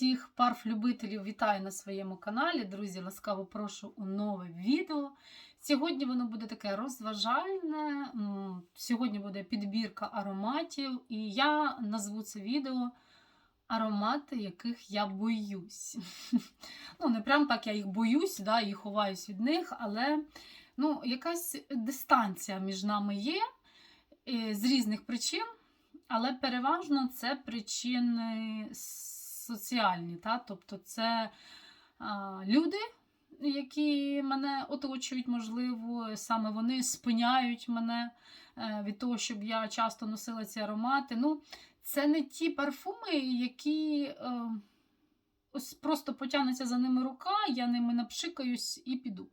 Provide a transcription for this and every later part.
Всіх парф-любителів вітаю на своєму каналі. Друзі, ласкаво прошу у нове відео. Сьогодні воно буде таке розважальне. Сьогодні буде підбірка ароматів, і я назву це відео аромати, яких я боюсь. Ну, не прям так я їх боюсь, да, і ховаюсь від них, але ну, якась дистанція між нами є е, з різних причин. Але переважно це причини соціальні. Та? Тобто це а, люди, які мене оточують, можливо, саме вони спиняють мене е, від того, щоб я часто носила ці аромати. Ну, Це не ті парфуми, які е, ось просто потягнеться за ними рука, я ними напшикаюсь і піду.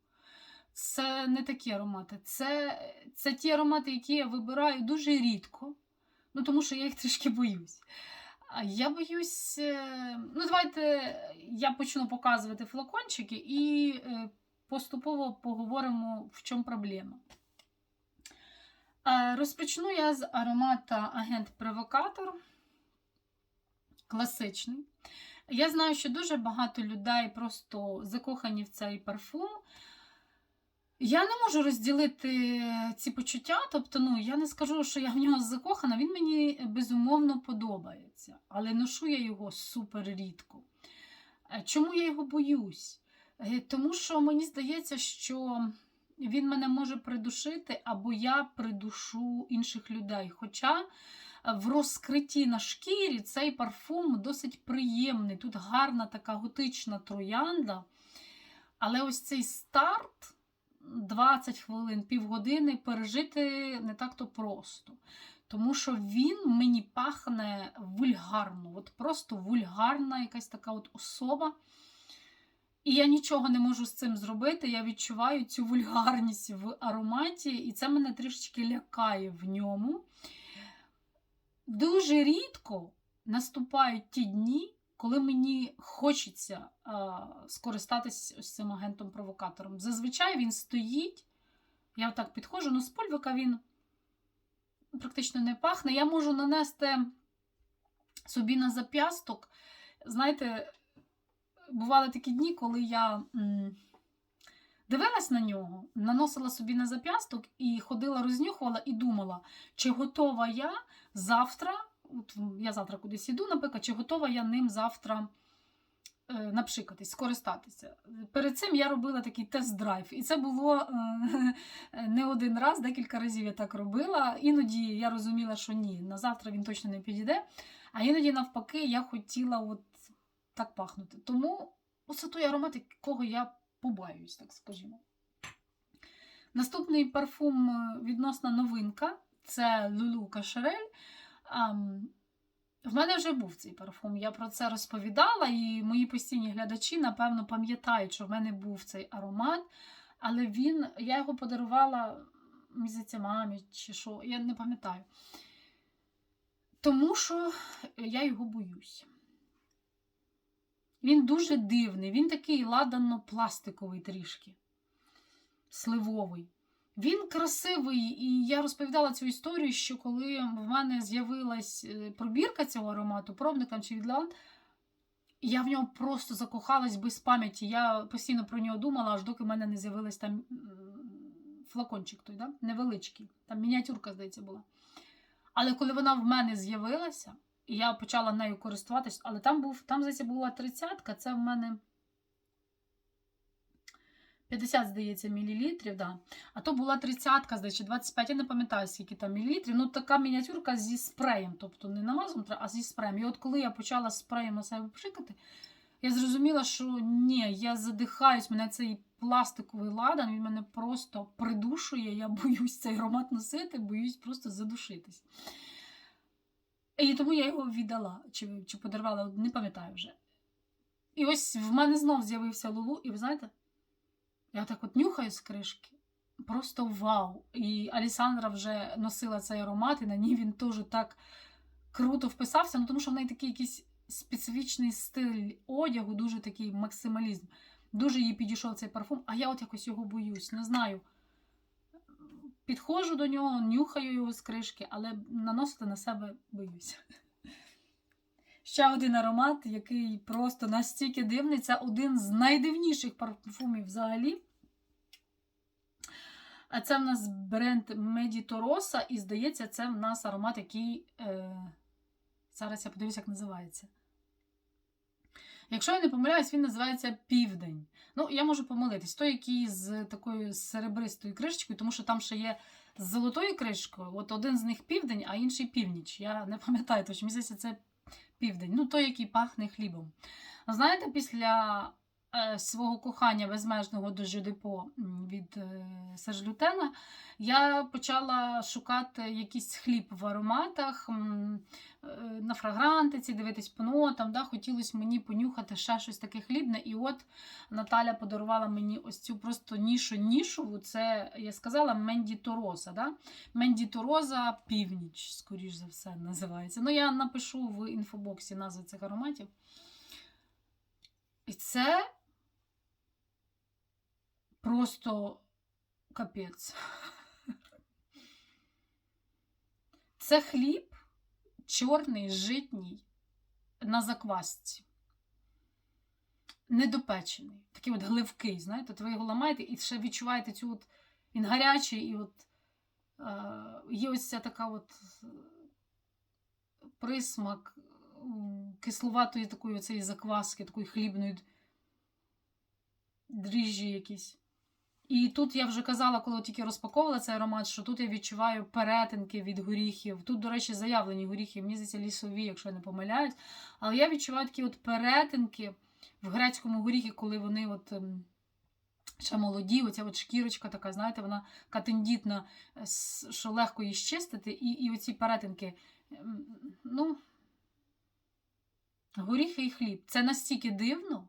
Це не такі аромати. Це, це ті аромати, які я вибираю дуже рідко. Ну, тому що я їх трішки боюсь. Я боюсь. е, Ну, давайте я почну показувати флакончики і е, поступово поговоримо, в чому проблема. Е, Розпочну я з аромата Агент-провокатор. Класичний. Я знаю, що дуже багато людей просто закохані в цей парфум. Я не можу розділити ці почуття, тобто, ну, я не скажу, що я в нього закохана, він мені безумовно подобається, але ношу я його супер рідко. Е, Чому я його боюсь? Е, Тому що мені здається, що він мене може придушити, або я придушу інших людей. Хоча в розкритті на шкірі цей парфум досить приємний. Тут гарна така готична троянда. Але ось цей старт. 20 хвилин, півгодини пережити не так-то просто. Тому що він мені пахне вульгарно, от просто вульгарна якась така от особа. І я нічого не можу з цим зробити. Я відчуваю цю вульгарність в ароматі, і це мене трішечки лякає в ньому. Дуже рідко наступають ті дні, коли мені хочеться а, скористатись ось цим агентом-провокатором. Зазвичай він стоїть, я отак підходжу, ну з пульвика він практично не пахне. Я можу нанести собі на зап'ясток. Знаєте, бували такі дні, коли я дивилась на нього, наносила собі на зап'ясток і ходила, рознюхувала і думала, чи готова я завтра. От я завтра кудись іду, наприклад, чи готова я ним завтра е, напшикатись, скористатися. Перед цим я робила такий тест-драйв. І це було е, не один раз, декілька разів я так робила. Іноді я розуміла, що ні, на завтра він точно не підійде. А іноді, навпаки, я хотіла от так пахнути. Тому оце той аромат, якого я побаюсь, так скажімо. Наступний парфум е, відносна новинка це Лулу Кашерель. Um, в мене вже був цей парфум. Я про це розповідала, і мої постійні глядачі, напевно, пам'ятають, що в мене був цей аромат. Але він, я його подарувала місяця мамі чи що, я не пам'ятаю. Тому що я його боюсь. Він дуже дивний, він такий ладанно-пластиковий трішки, сливовий. Він красивий, і я розповідала цю історію, що коли в мене з'явилась е, пробірка цього аромату, пробник там чи відланд, я в нього просто закохалась без пам'яті. Я постійно про нього думала, аж доки в мене не з'явилась там флакончик той, да? невеличкий, там мініатюрка, здається, була. Але коли вона в мене з'явилася, і я почала нею користуватись, але там був, там, здається, була тридцятка, це в мене. 50, здається, мілілітрів, да. а то була 30, здається, 25, я не пам'ятаю, скільки там мілілітрів. Ну, така мініатюрка зі спреєм, тобто не намазом, а зі спреєм. І от коли я почала спреєм на себе пшикати, я зрозуміла, що ні, я задихаюсь, мене цей пластиковий ладан, він мене просто придушує, я боюсь цей аромат носити, боюсь просто задушитись. І тому я його віддала, чи, чи подарувала, не пам'ятаю вже. І ось в мене знов з'явився Лулу, і ви знаєте, я так от нюхаю з кришки. Просто вау! І Алісандра вже носила цей аромат, і на ній він теж так круто вписався, ну тому що в неї такий якийсь специфічний стиль одягу, дуже такий максималізм. Дуже їй підійшов цей парфум, а я от якось його боюсь, не знаю. Підходжу до нього, нюхаю його з кришки, але наносити на себе боюсь. Ще один аромат, який просто настільки дивний. Це один з найдивніших парфумів взагалі. А це в нас бренд Медітороса, і здається, це в нас аромат, який. Е... Зараз я подивлюся, як називається. Якщо я не помиляюсь, він називається Південь. Ну, я можу помилитись. Той, який з такою серебристою кришечкою, тому що там ще є з золотою кришкою. От один з них південь, а інший північ. Я не пам'ятаю, точно здається, це південь. Ну, той, який пахне хлібом. Знаєте, після свого кохання безмежного до Жюдепо від е, Сержлютена, я почала шукати якийсь хліб в ароматах, е, на фрагрантиці, дивитись по нотам. Да? Хотілося мені понюхати ще щось таке хлібне. І от Наталя подарувала мені ось цю просто нішу нішову. Це я сказала Мендітороза. Да? Мендітороза північ, скоріш за все, називається. Ну, я напишу в інфобоксі назви цих ароматів. І це просто капець. Це хліб чорний, житній, на заквасці. Недопечений. Такий от гливкий, знаєте, от ви його ламаєте і ще відчуваєте цю от він гарячий, і от е, є ось ця така от присмак кисловатої такої оцеї закваски, такої хлібної дріжджі якісь. І тут я вже казала, коли тільки розпаковувала цей аромат, що тут я відчуваю перетинки від горіхів. Тут, до речі, заявлені горіхи, мені здається, лісові, якщо я не помиляюсь. Але я відчуваю такі от перетинки в грецькому горіхі, коли вони от. ем, Ще молоді, оця от шкірочка така, знаєте, вона така тендітна, е, що легко її щистити, і, і оці перетинки. ем, Ну, горіхи і хліб. Це настільки дивно.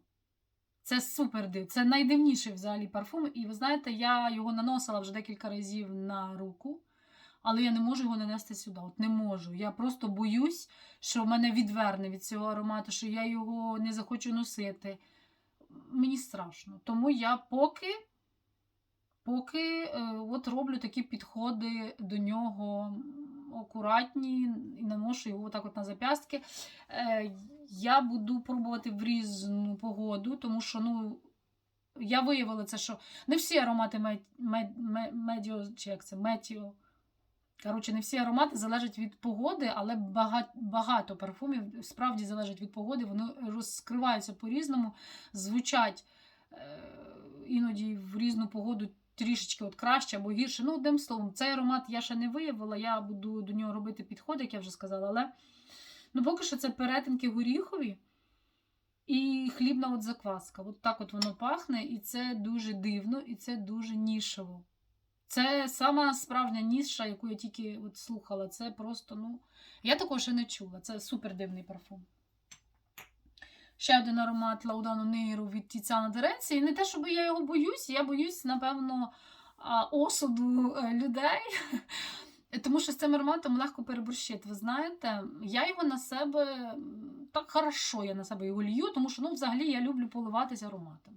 Це супер див. Це найдивніший взагалі парфум. І ви знаєте, я його наносила вже декілька разів на руку, але я не можу його нанести сюди. От не можу. Я просто боюсь, що мене відверне від цього аромату, що я його не захочу носити. Мені страшно. Тому я поки, поки е, от роблю такі підходи до нього акуратні і наношу його отак от на зап'ястки. Е, я буду пробувати в різну погоду, тому що ну, я виявила це, що не всі аромати мед, мед, мед, медіо, чи як це, метіо. Коротше, не всі аромати залежать від погоди, але багато, багато парфумів справді залежать від погоди. Вони розкриваються по-різному, звучать е, іноді в різну погоду трішечки от краще або гірше. Ну, одним словом, цей аромат я ще не виявила, я буду до нього робити підходи, як я вже сказала, але ну, поки що це перетинки горіхові і хлібна от закваска. От так от воно пахне, і це дуже дивно, і це дуже нішево. Це сама справжня ніша, яку я тільки от слухала. Це просто, ну, я такого ще не чула. Це супер дивний парфум. Ще один аромат Лаудану Нейру від Тіціана Деренці. І не те, щоб я його боюсь, я боюсь, напевно, осуду е, людей. Тому що з цим ароматом легко переборщити. Ви знаєте, я його на себе так хорошо я на себе його лью, тому що ну, взагалі я люблю поливатися ароматами.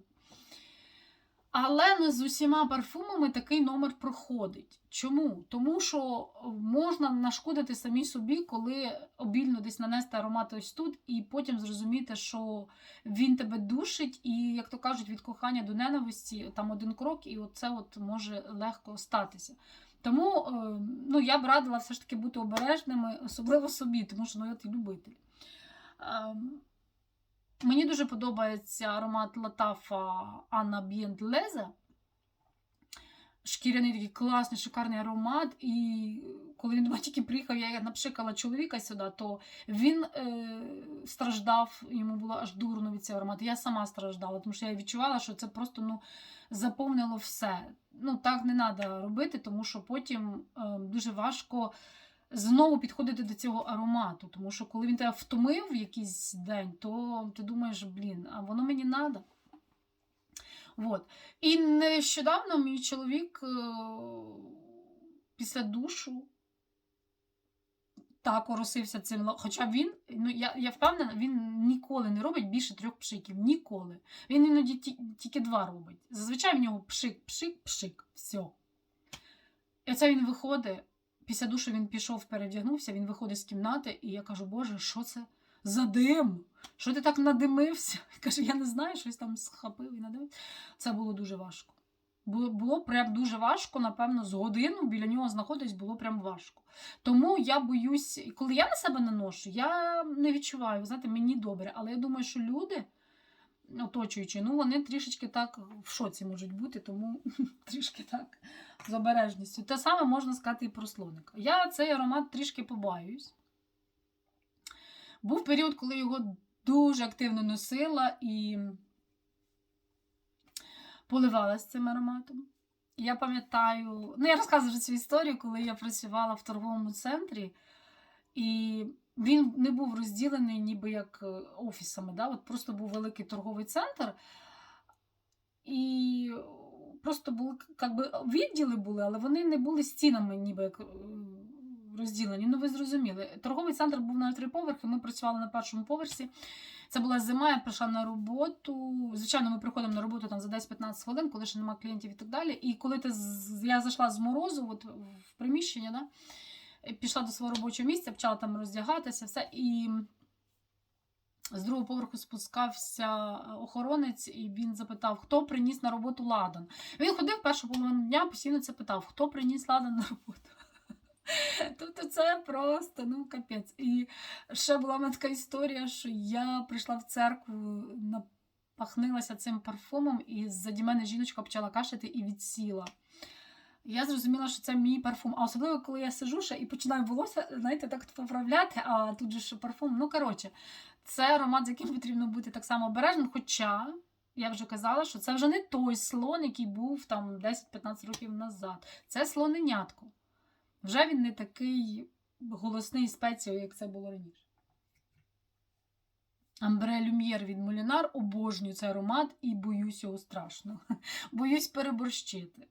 Але не з усіма парфумами такий номер проходить. Чому? Тому що можна нашкодити самій собі, коли обільно десь нанести аромат ось тут, і потім зрозуміти, що він тебе душить, і, як то кажуть, від кохання до ненависті там один крок, і це от може легко статися. Тому е, ну, я б радила все ж таки бути обережними, особливо собі, тому що ну, я ти любитель. Ем, Мені дуже подобається аромат Латафа Анна Б'єнт Лезе. Шкіряний такий класний, шикарний аромат. І коли він тільки приїхав, я напшикала чоловіка сюди, то він е, страждав, йому було аж дурно від цього аромату. Я сама страждала, тому що я відчувала, що це просто ну, заповнило все. Ну, так не треба робити, тому що потім е, дуже важко знову підходити до цього аромату. Тому що коли він тебе втомив в якийсь день, то ти думаєш, блін, а воно мені треба. Вот. І нещодавно мій чоловік е, після душу так оросився цим. Хоча він, ну я, я впевнена, він ніколи не робить більше трьох пшиків. Ніколи. Він іноді ті- тільки два робить. Зазвичай в нього пшик, пшик, пшик. Все. І оце він виходить. Після душу він пішов, перевдягнувся, він виходить з кімнати, і я кажу, Боже, що це? задим. Що ти так надимився? Каже, я не знаю, щось там схапив і надимився. Це було дуже важко. Було, прям дуже важко, напевно, з годину біля нього знаходитись було прям важко. Тому я боюсь, коли я на себе наношу, я не відчуваю, знаєте, мені добре. Але я думаю, що люди, оточуючі, ну вони трішечки так в шоці можуть бути, тому трішки так з обережністю. Те саме можна сказати і про слоника. Я цей аромат трішки побаюсь. Був період, коли його дуже активно носила і поливалася цим ароматом. Я пам'ятаю, ну я розказую цю історію, коли я працювала в торговому центрі, і він не був розділений ніби як е, офісами. Да? От Просто був великий торговий центр, і просто були як би, відділи були, але вони не були стінами, ніби як е, розділені. Ну, ви зрозуміли. Торговий центр був на три поверхи, ми працювали на першому поверсі. Це була зима, я прийшла на роботу. Звичайно, ми приходимо на роботу там за 10-15 хвилин, коли ще немає клієнтів і так далі. І коли ти я зайшла з морозу от, в приміщення, да, пішла до свого робочого місця, почала там роздягатися, все. І з другого поверху спускався охоронець, і він запитав, хто приніс на роботу ладан. Він ходив першу половину дня, постійно це питав, хто приніс ладан на роботу. Тобто це просто ну капець. І ще була в мене така історія, що я прийшла в церкву, напахнилася цим парфумом, і ззаді мене жіночка почала кашляти і відсіла. Я зрозуміла, що це мій парфум. А особливо, коли я сижу ще і починаю волосся, знаєте, так поправляти, а тут же ще парфум. Ну, коротше, це аромат, з яким потрібно бути так само обережним. Хоча я вже казала, що це вже не той слон, який був там 10-15 років назад. Це слоненятко. Вже він не такий голосний спецією, як це було раніше. Амбре Люм'єр від Молінар обожнюю цей аромат і боюсь його страшно. Боюсь переборщити.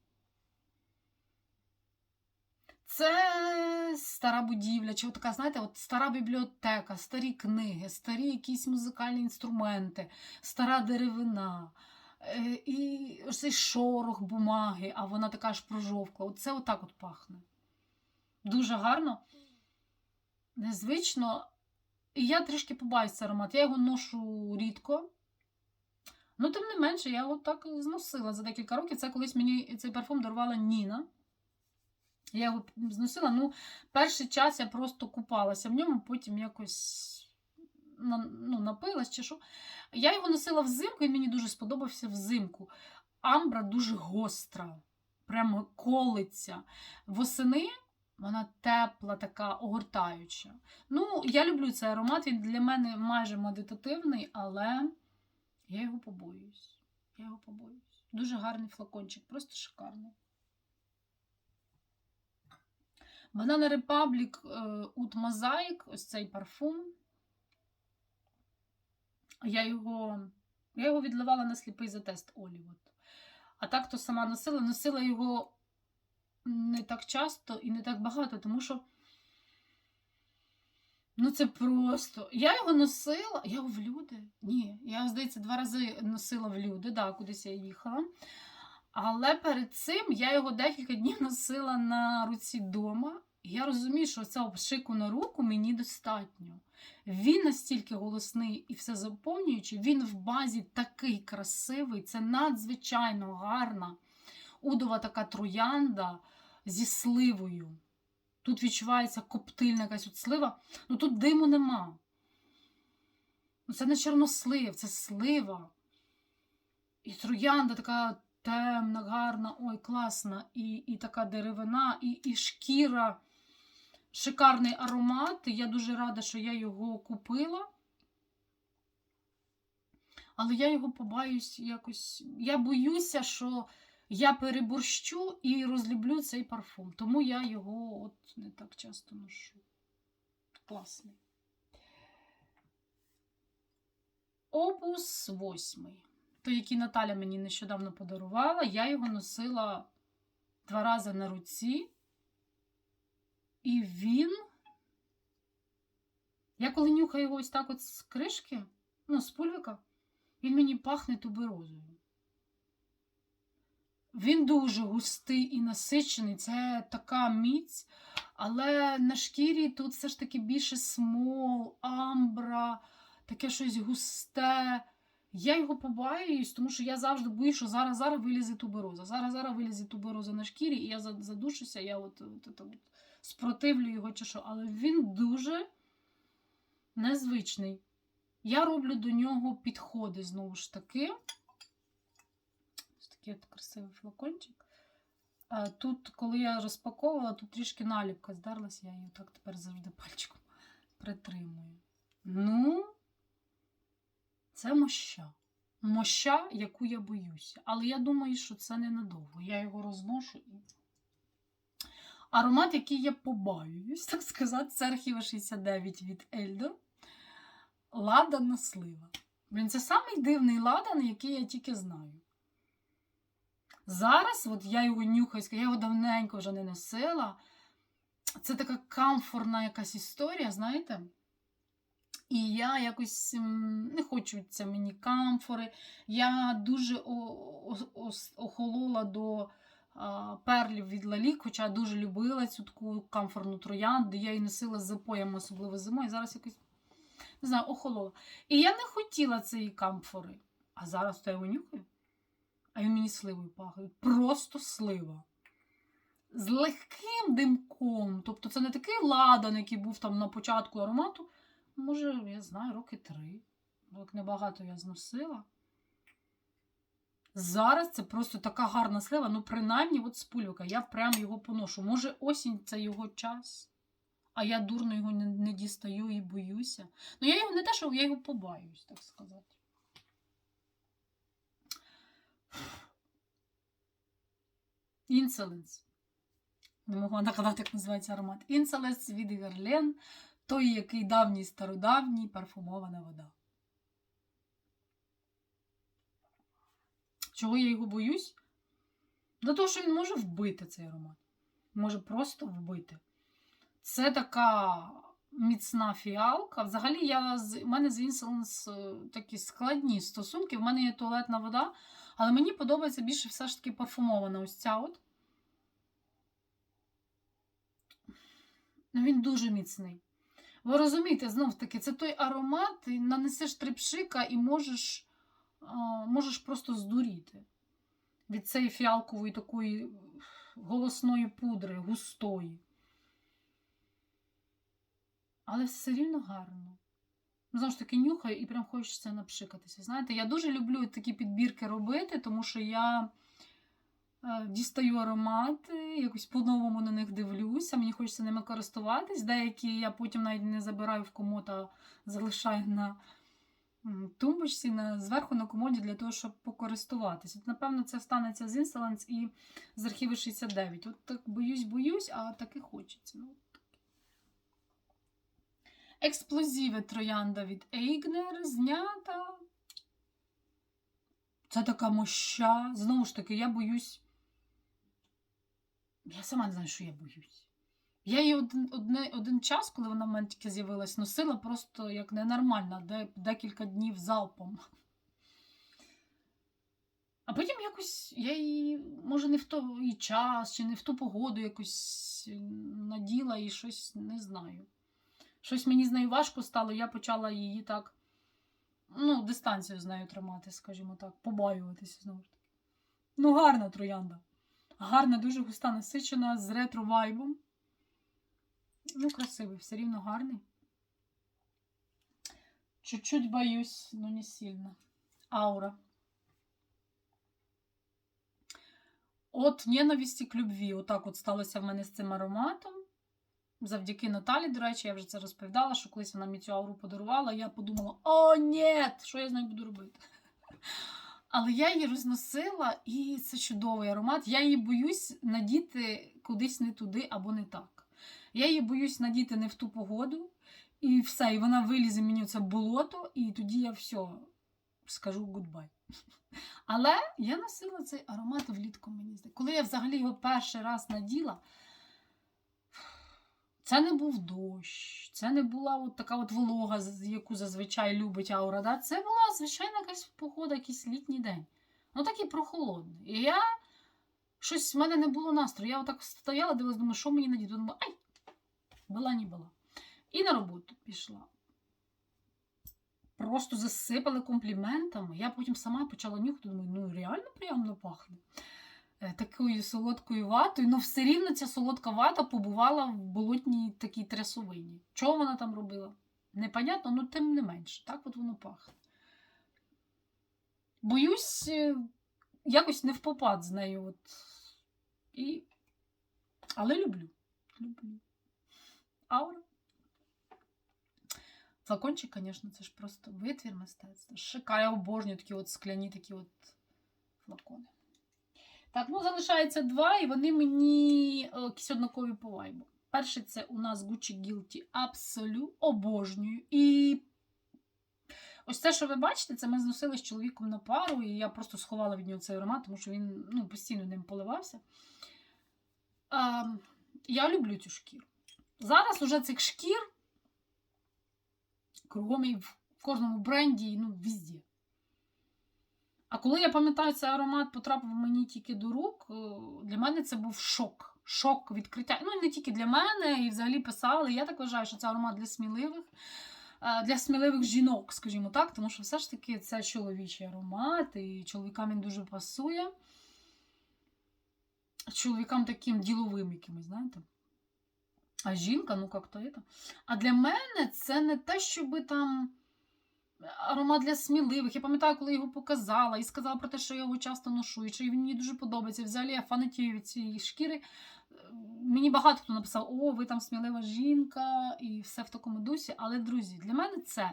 Це стара будівля, чи от така, знаєте, от стара бібліотека, старі книги, старі якісь музикальні інструменти, стара деревина. Е, І цей шорох бумаги, а вона така ж прожовкла. Оце отак от пахне. Дуже гарно, незвично. І я трішки побаюсь цей аромат. Я його ношу рідко. Ну, тим не менше, я його так зносила за декілька років. Це колись мені цей парфум дарувала Ніна. Я його зносила. Ну, перший час я просто купалася в ньому, потім якось ну, напилась чи що. Я його носила взимку, і мені дуже сподобався взимку. Амбра дуже гостра, прямо колиться. Восени вона тепла, така огортаюча. Ну, я люблю цей аромат, він для мене майже медитативний, але я його побоююсь. Я його побоююсь. Дуже гарний флакончик, просто шикарний. Banana Republic Oud Mosaic, ось цей парфум. Я його, я його відливала на сліпий затест Олі. От. А так то сама носила. Носила його не так часто і не так багато, тому що. Ну, це просто. Я його носила. Я в люди. Ні, я здається, два рази носила в люди, да, кудись я їхала. Але перед цим я його декілька днів носила на руці дома. Я розумію, що цього пшику на руку мені достатньо. Він настільки голосний і все заповнюючий, він в базі такий красивий, це надзвичайно гарна удова така троянда зі сливою. Тут відчувається коптильна якась от слива, ну тут диму нема. Ну, Це не чорнослив, це слива. І троянда така темна, гарна, ой, класна, і, і така деревина, і, і шкіра. Шикарний аромат. Я дуже рада, що я його купила. Але я його побаюсь якось. Я боюся, що я переборщу і розлюблю цей парфум. Тому я його от не так часто ношу. Класний. Опус восьмий. Той, який Наталя мені нещодавно подарувала, я його носила два рази на руці. І він. Я коли нюхаю його ось так от з кришки, ну, з пульвика, він мені пахне туберозою. Він дуже густий і насичений, це така міць, але на шкірі тут все ж таки більше смол, амбра, таке щось густе. Я його побаюсь, тому що я завжди боюсь, що зараз зараз вилізе тубероза. Зараз зараз вилізе тубероза на шкірі, і я задушуся, я от, от, от, от спротивлю його чи що. Але він дуже незвичний. Я роблю до нього підходи знову ж таки. Такий от красивий флакончик. Тут, коли я розпаковувала, тут трішки наліпка здарлася, я її так тепер завжди пальчиком притримую. Ну, це моща. Моща, яку я боюся. Але я думаю, що це ненадовго. Я його розношу і. Аромат, який я побаюсь, так сказати, це архіва 69 від Ельдо. Ладана слива. Блін, це самий дивний ладан, який я тільки знаю. Зараз, от я його нюхаю, я його давненько вже не носила. Це така камфорна якась історія, знаєте? І я якось не хочу це мені камфори. Я дуже охолола до перлів від Лалік, хоча дуже любила цю таку камфорну троянду. Я її носила з запоями, особливо зимою. Зараз якось не знаю, охолола. І я не хотіла цієї камфори. А зараз то я його нюхаю. А він мені сливою пахне. Просто слива. З легким димком. Тобто це не такий ладан, який був там на початку аромату. Може, я знаю, роки три. Як небагато я зносила. Зараз це просто така гарна слива, ну, принаймні, от спульвика. Я прям його поношу. Може, осінь це його час, а я дурно його не, не дістаю і боюся. Ну, я його не те, що я його побаюсь, так сказати. Інселенс. Не могла нагадати, як називається аромат. Інселенс від Герлен, той, який давній стародавній парфумована вода. Чого я його боюсь? До того, що він може вбити цей аромат. Може просто вбити. Це така міцна фіалка. Взагалі, я, в мене з Інселенс такі складні стосунки. В мене є туалетна вода, але мені подобається більше все ж таки парфумована ось ця от. Ну, Він дуже міцний. Ви розумієте, знов таки, це той аромат, ти нанесеш трипшика і можеш, можеш просто здуріти від цієї фіалкової такої голосної пудри, густої. Але все рівно гарно. Ну, Знову ж таки, нюхаю і прям хочеться напшикатися. Знаєте, я дуже люблю такі підбірки робити, тому що я е, дістаю аромати, якось по-новому на них дивлюся, мені хочеться ними користуватись. Деякі я потім навіть не забираю в комод, а залишаю на тумбочці, на, зверху на комоді для того, щоб покористуватись. От, напевно, це станеться з Insolence і з архіви 69. От так боюсь, боюсь, а таки хочеться. Ну, Експлозиви троянда від Ейгнер знята. Це така моща. Знову ж таки, я боюсь. Я сама не знаю, що я боюсь. Я її один, одне, один час, коли вона в мене тільки з'явилась, носила просто як ненормальна, де, декілька днів залпом. А потім якось я її, може, не в той час, чи не в ту погоду якось наділа і щось не знаю. Щось мені з нею важко стало, я почала її так, ну, дистанцію з нею тримати, скажімо так, побаюватися знову ж таки. Ну, гарна троянда. Гарна, дуже густа, насичена, з ретро-вайбом. Ну, красивий, все рівно гарний. Чуть-чуть боюсь, но не сильно. Аура. От ненависті к любві. Отак от сталося в мене з цим ароматом. Завдяки Наталі, до речі, я вже це розповідала, що колись вона мені цю ауру подарувала, я подумала: о, ні, що я з нею буду робити? Але я її розносила, і це чудовий аромат. Я її боюсь надіти кудись не туди або не так. Я її боюсь надіти не в ту погоду, і все, і вона вилізе мені в це болото, і тоді я все скажу гудбай. Але я носила цей аромат влітку, мені здається. Коли я взагалі його перший раз наділа, це не був дощ, це не була от така от волога, яку зазвичай любить аура. Да? Це була звичайна якась погода, якийсь літній день. Ну такий прохолодний. І я щось в мене не було настрою. Я отак стояла, дивилась, думаю, що мені надіти? Думаю, ай, була не була. І на роботу пішла. Просто засипали компліментами. Я потім сама почала нюхати, думаю, ну реально приємно пахне. Е, Такою солодкою ватою, ну все рівно ця солодка вата побувала в болотній такій трясовині. Чого вона там робила? Непонятно, ну тим не менше, так от воно пахне. Боюсь, е, якось не впопад з нею. От. І... Але люблю. Люблю. Аура. Флакончик, звісно, це ж просто витвір мистецтва. Шикарно, я обожнюю такі от скляні такі от флакони. Так, ну залишається два, і вони мені е, якісь однакові по вайбу. Перший це у нас Gucci Guilty Absolute, обожнюю. І ось це, що ви бачите, це ми зносили з чоловіком на пару, і я просто сховала від нього цей аромат, тому що він ну, постійно ним поливався. А, я люблю цю шкіру. Зараз уже цих шкір кругом і в кожному бренді, ну, везде. А коли я пам'ятаю, цей аромат потрапив мені тільки до рук, е, для мене це був шок. Шок відкриття. Ну, не тільки для мене, і взагалі писали. Я так вважаю, що це аромат для сміливих, е, для сміливих жінок, скажімо так, тому що все ж таки це чоловічий аромат, і чоловікам він дуже пасує. Чоловікам таким діловим якимось, знаєте. А жінка, ну як то це. А для мене це не те, щоби там аромат для сміливих. Я пам'ятаю, коли його показала і сказала про те, що я його часто ношу, і що він мені дуже подобається. Взагалі я фанатію від цієї шкіри. Мені багато хто написав, о, ви там смілива жінка, і все в такому дусі. Але, друзі, для мене це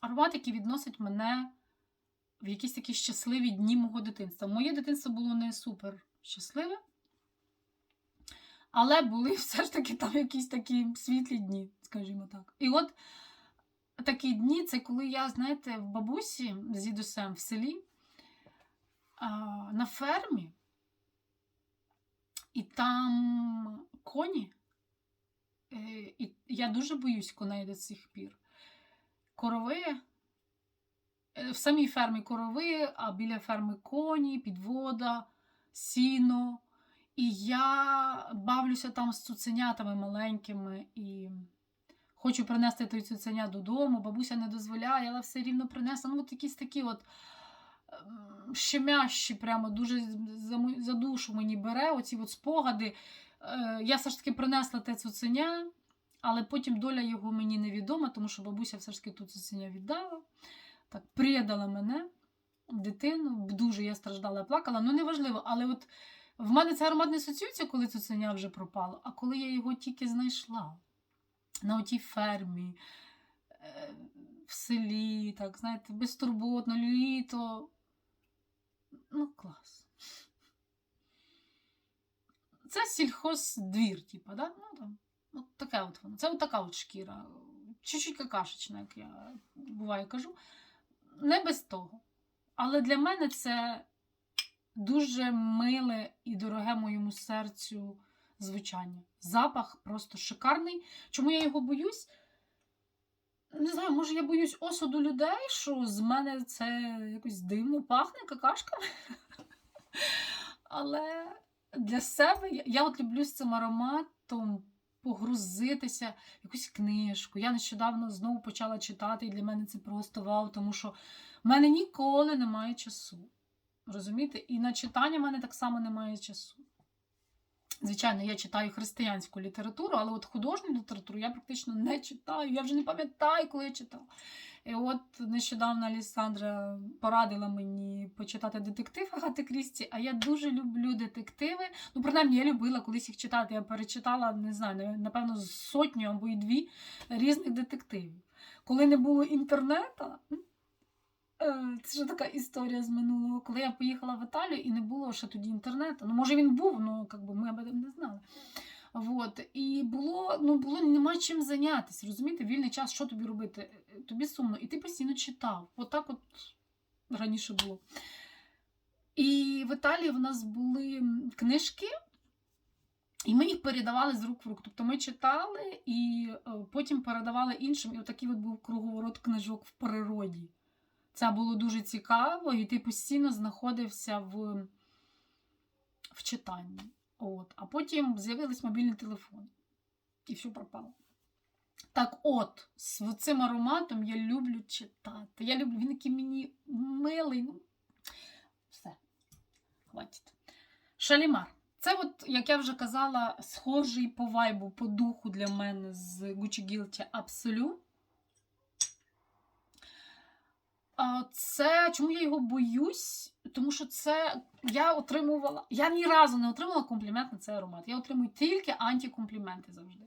аромат, який відносить мене в якісь такі щасливі дні мого дитинства. Моє дитинство було не супер щасливе. Але були все ж таки там якісь такі світлі дні, скажімо так. І от такі дні це коли я, знаєте, в бабусі з дідусем в селі на фермі, і там коні. Е, і я дуже боюсь коней до цих пір. Корови. е, В самій фермі корови, а біля ферми коні, підвода, сіно. І я бавлюся там з цуценятами маленькими і хочу принести той цуценя додому. Бабуся не дозволяє, але все рівно принесла. Ну, от якісь такі от ем, щемящі, прямо дуже за, душу мені бере, оці от спогади. Е, Я все ж таки принесла те цуценя, але потім доля його мені невідома, тому що бабуся все ж таки тут цуценя віддала, так предала мене, дитину. Дуже я страждала, плакала. Ну, неважливо, але от. В мене це аромат не асоціюється, коли цуценя вже пропало, а коли я його тільки знайшла на отій фермі, е, в селі, так, знаєте, безтурботно, літо. Ну, клас. Це сільхоздвір, типа, да? Ну, там, от таке от воно. Це от така от шкіра. Чуть-чуть какашечна, як я буває кажу. Не без того. Але для мене це дуже миле і дороге моєму серцю звучання. Запах просто шикарний. Чому я його боюсь? Не знаю, може, я боюсь осуду людей, що з мене це якось дивно пахне какашками. Але для себе я, от люблю з цим ароматом погрузитися якусь книжку. Я нещодавно знову почала читати, і для мене це просто вау, тому що в мене ніколи немає часу. Розумієте? І на читання в мене так само немає часу. Звичайно, я читаю християнську літературу, але от художню літературу я практично не читаю. Я вже не пам'ятаю, коли я читала. І от нещодавно Алісандра порадила мені почитати детектив Агати Крісті, а я дуже люблю детективи. Ну, принаймні, я любила колись їх читати. Я перечитала, не знаю, напевно, сотню або й дві різних детективів. Коли не було інтернету, Це ж така історія з минулого. Коли я поїхала в Італію і не було ще тоді інтернету. Ну, може, він був, але как би, ми об этом не знали. Вот. І було, ну, було нема чим зайнятися. Розумієте, вільний час, що тобі робити? Е, Тобі сумно. І ти постійно читав. Отак от раніше було. І в Італії в нас були книжки, і ми їх передавали з рук в рук. Тобто ми читали і е, потім передавали іншим. І отакий от був круговорот книжок в природі. Це було дуже цікаво, і ти постійно знаходився в в читанні. От. А потім з'явились мобільні телефони. І все пропало. Так от, з цим ароматом я люблю читати. Я люблю, він який мені милий. Ну, все, хватить. Шалімар. Це, от, як я вже казала, схожий по вайбу, по духу для мене з Gucci Guilty Absolute. А, Це чому я його боюсь? Тому що це я отримувала. Я ні разу не отримала комплімент на цей аромат. Я отримую тільки антикомпліменти завжди.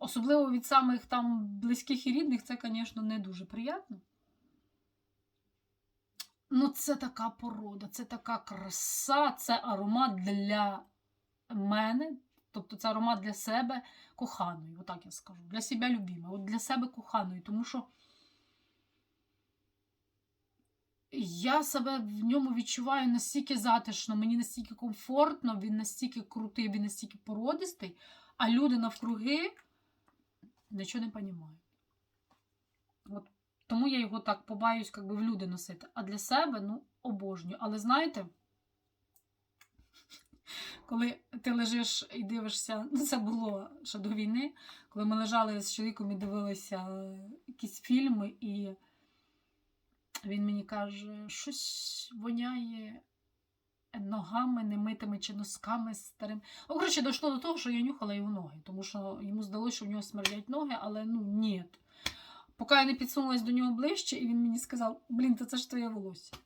Особливо від самих там близьких і рідних, це, звісно, не дуже приємно. Ну, це така порода, це така краса, це аромат для мене. Тобто це аромат для себе коханої, отак я скажу. Для себе любимої, от для себе коханої, тому що я себе в ньому відчуваю настільки затишно, мені настільки комфортно, він настільки крутий, він настільки породистий, а люди навкруги нічого не розуміють. От тому я його так побаюсь, як би в люди носити. А для себе, ну, обожнюю. Але знаєте, коли ти лежиш і дивишся, ну це було ще до війни, коли ми лежали з чоловіком і дивилися якісь фільми, і він мені каже, щось воняє ногами, немитими чи носками старим. Ну, коротше, дійшло до того, що я нюхала його ноги, тому що йому здалося, що в нього смердять ноги, але ну ні. Поки я не підсунулась до нього ближче, і він мені сказав: блін, то це ж твоє волосся.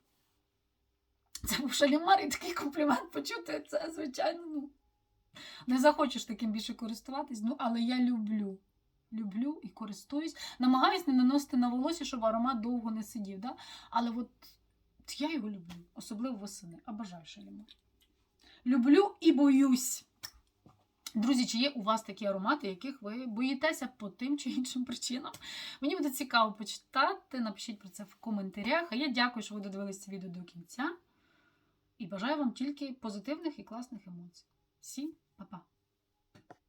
Це був шалімар і такий комплімент почути. Це, звичайно, ну. Не захочеш таким більше користуватись, ну, але я люблю. Люблю і користуюсь. Намагаюсь не наносити на волосся, щоб аромат довго не сидів. Да? Але от я його люблю, особливо восени. А бажаю шалімар. Люблю і боюсь. Друзі, чи є у вас такі аромати, яких ви боїтеся по тим чи іншим причинам? Мені буде цікаво почитати. Напишіть про це в коментарях. А я дякую, що ви додивилися це відео до кінця. І бажаю вам тільки позитивних і класних емоцій. Всім па-па!